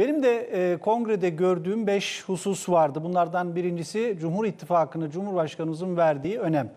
Benim de e, kongrede gördüğüm 5 husus vardı. Bunlardan birincisi Cumhur İttifakı'nı Cumhurbaşkanımızın verdiği önem.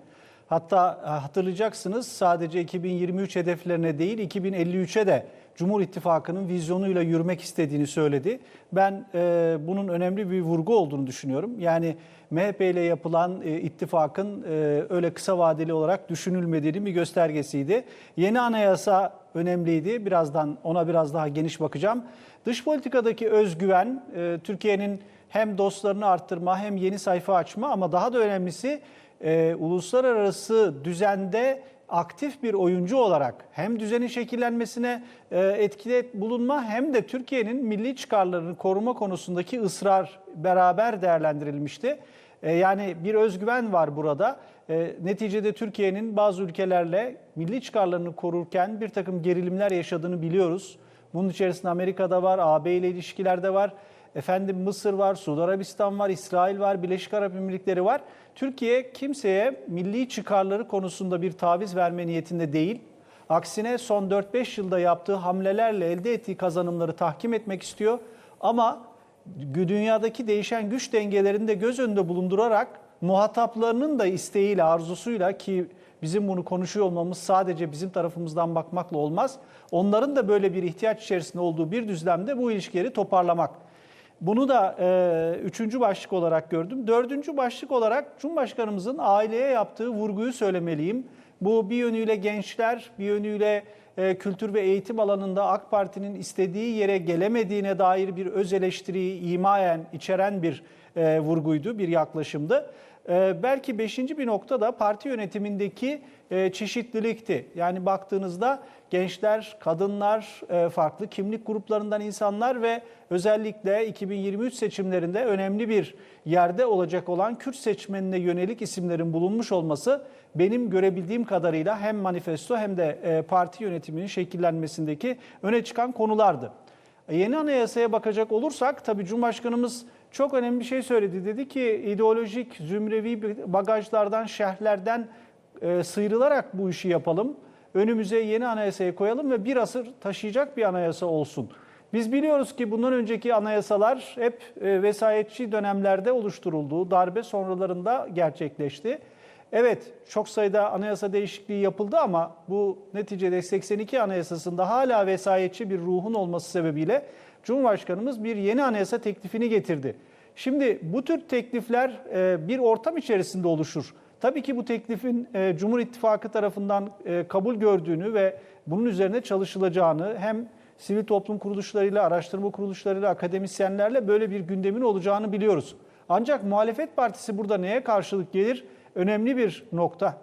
Hatta e, hatırlayacaksınız sadece 2023 hedeflerine değil 2053'e de Cumhur İttifakı'nın vizyonuyla yürümek istediğini söyledi. Ben e, bunun önemli bir vurgu olduğunu düşünüyorum. Yani MHP ile yapılan e, ittifakın e, öyle kısa vadeli olarak düşünülmediğini bir göstergesiydi. Yeni anayasa önemliydi. Birazdan ona biraz daha geniş bakacağım. Dış politikadaki özgüven e, Türkiye'nin hem dostlarını arttırma hem yeni sayfa açma ama daha da önemlisi e, uluslararası düzende aktif bir oyuncu olarak hem düzenin şekillenmesine e, etkide bulunma hem de Türkiye'nin milli çıkarlarını koruma konusundaki ısrar beraber değerlendirilmişti. E, yani bir özgüven var burada. E, neticede Türkiye'nin bazı ülkelerle milli çıkarlarını korurken bir takım gerilimler yaşadığını biliyoruz. Bunun içerisinde Amerika'da var, AB ile ilişkilerde var. Efendim Mısır var, Suudi Arabistan var, İsrail var, Birleşik Arap Emirlikleri var. Türkiye kimseye milli çıkarları konusunda bir taviz verme niyetinde değil. Aksine son 4-5 yılda yaptığı hamlelerle elde ettiği kazanımları tahkim etmek istiyor. Ama dünyadaki değişen güç dengelerini de göz önünde bulundurarak muhataplarının da isteğiyle, arzusuyla ki bizim bunu konuşuyor olmamız sadece bizim tarafımızdan bakmakla olmaz. Onların da böyle bir ihtiyaç içerisinde olduğu bir düzlemde bu ilişkileri toparlamak. Bunu da e, üçüncü başlık olarak gördüm. Dördüncü başlık olarak Cumhurbaşkanımızın aileye yaptığı vurguyu söylemeliyim. Bu bir yönüyle gençler, bir yönüyle e, kültür ve eğitim alanında AK Parti'nin istediği yere gelemediğine dair bir öz eleştiriyi imayen içeren bir e, vurguydu, bir yaklaşımdı. E, belki beşinci bir nokta da parti yönetimindeki e, çeşitlilikti. Yani baktığınızda gençler, kadınlar, e, farklı kimlik gruplarından insanlar ve özellikle 2023 seçimlerinde önemli bir yerde olacak olan Kürt seçmenine yönelik isimlerin bulunmuş olması benim görebildiğim kadarıyla hem manifesto hem de e, parti yönetiminin şekillenmesindeki öne çıkan konulardı. Yeni anayasaya bakacak olursak tabii Cumhurbaşkanımız çok önemli bir şey söyledi. Dedi ki ideolojik, zümrevi bagajlardan, şerhlerden e, sıyrılarak bu işi yapalım. Önümüze yeni anayasayı koyalım ve bir asır taşıyacak bir anayasa olsun. Biz biliyoruz ki bundan önceki anayasalar hep e, vesayetçi dönemlerde oluşturuldu. Darbe sonralarında gerçekleşti. Evet çok sayıda anayasa değişikliği yapıldı ama bu neticede 82 anayasasında hala vesayetçi bir ruhun olması sebebiyle Cumhurbaşkanımız bir yeni anayasa teklifini getirdi. Şimdi bu tür teklifler e, bir ortam içerisinde oluşur. Tabii ki bu teklifin e, Cumhur İttifakı tarafından e, kabul gördüğünü ve bunun üzerine çalışılacağını hem sivil toplum kuruluşlarıyla, araştırma kuruluşlarıyla, akademisyenlerle böyle bir gündemin olacağını biliyoruz. Ancak muhalefet partisi burada neye karşılık gelir? Önemli bir nokta.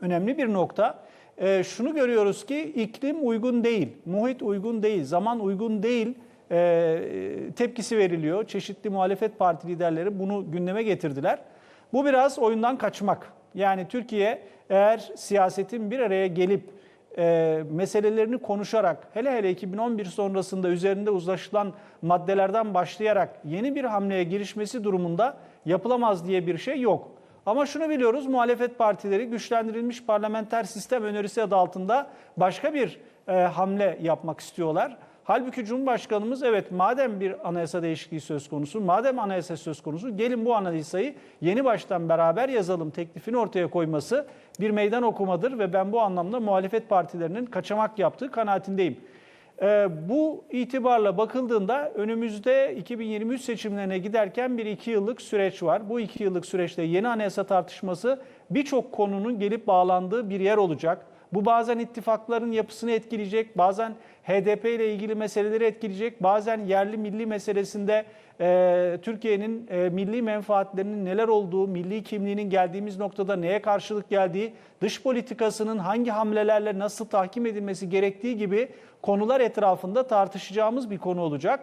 Önemli bir nokta. E, şunu görüyoruz ki iklim uygun değil, muhit uygun değil, zaman uygun değil e, tepkisi veriliyor. Çeşitli muhalefet parti liderleri bunu gündeme getirdiler. Bu biraz oyundan kaçmak. Yani Türkiye eğer siyasetin bir araya gelip e, meselelerini konuşarak hele hele 2011 sonrasında üzerinde uzlaşılan maddelerden başlayarak yeni bir hamleye girişmesi durumunda yapılamaz diye bir şey yok. Ama şunu biliyoruz muhalefet partileri güçlendirilmiş parlamenter sistem önerisi adı altında başka bir e, hamle yapmak istiyorlar. Halbuki Cumhurbaşkanımız evet madem bir anayasa değişikliği söz konusu, madem anayasa söz konusu gelin bu anayasayı yeni baştan beraber yazalım teklifini ortaya koyması bir meydan okumadır ve ben bu anlamda muhalefet partilerinin kaçamak yaptığı kanaatindeyim. Ee, bu itibarla bakıldığında önümüzde 2023 seçimlerine giderken bir iki yıllık süreç var. Bu iki yıllık süreçte yeni anayasa tartışması birçok konunun gelip bağlandığı bir yer olacak. Bu bazen ittifakların yapısını etkileyecek, bazen HDP ile ilgili meseleleri etkileyecek, bazen yerli milli meselesinde e, Türkiye'nin e, milli menfaatlerinin neler olduğu, milli kimliğinin geldiğimiz noktada neye karşılık geldiği, dış politikasının hangi hamlelerle nasıl tahkim edilmesi gerektiği gibi konular etrafında tartışacağımız bir konu olacak.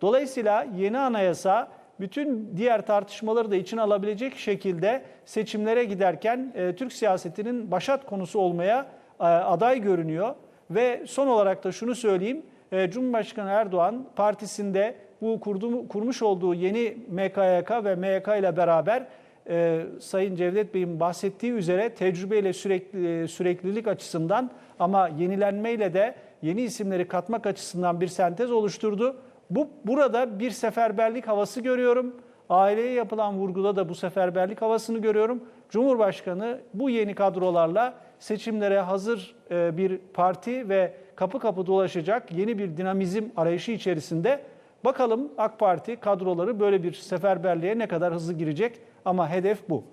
Dolayısıyla yeni anayasa bütün diğer tartışmaları da içine alabilecek şekilde seçimlere giderken e, Türk siyasetinin başat konusu olmaya aday görünüyor. Ve son olarak da şunu söyleyeyim. E, Cumhurbaşkanı Erdoğan partisinde bu kurdu, kurmuş olduğu yeni MKYK ve MYK ile beraber e, Sayın Cevdet Bey'in bahsettiği üzere tecrübeyle sürekli, süreklilik açısından ama yenilenmeyle de yeni isimleri katmak açısından bir sentez oluşturdu. Bu burada bir seferberlik havası görüyorum. Aileye yapılan vurguda da bu seferberlik havasını görüyorum. Cumhurbaşkanı bu yeni kadrolarla seçimlere hazır e, bir parti ve kapı kapı dolaşacak yeni bir dinamizm arayışı içerisinde. Bakalım AK Parti kadroları böyle bir seferberliğe ne kadar hızlı girecek ama hedef bu.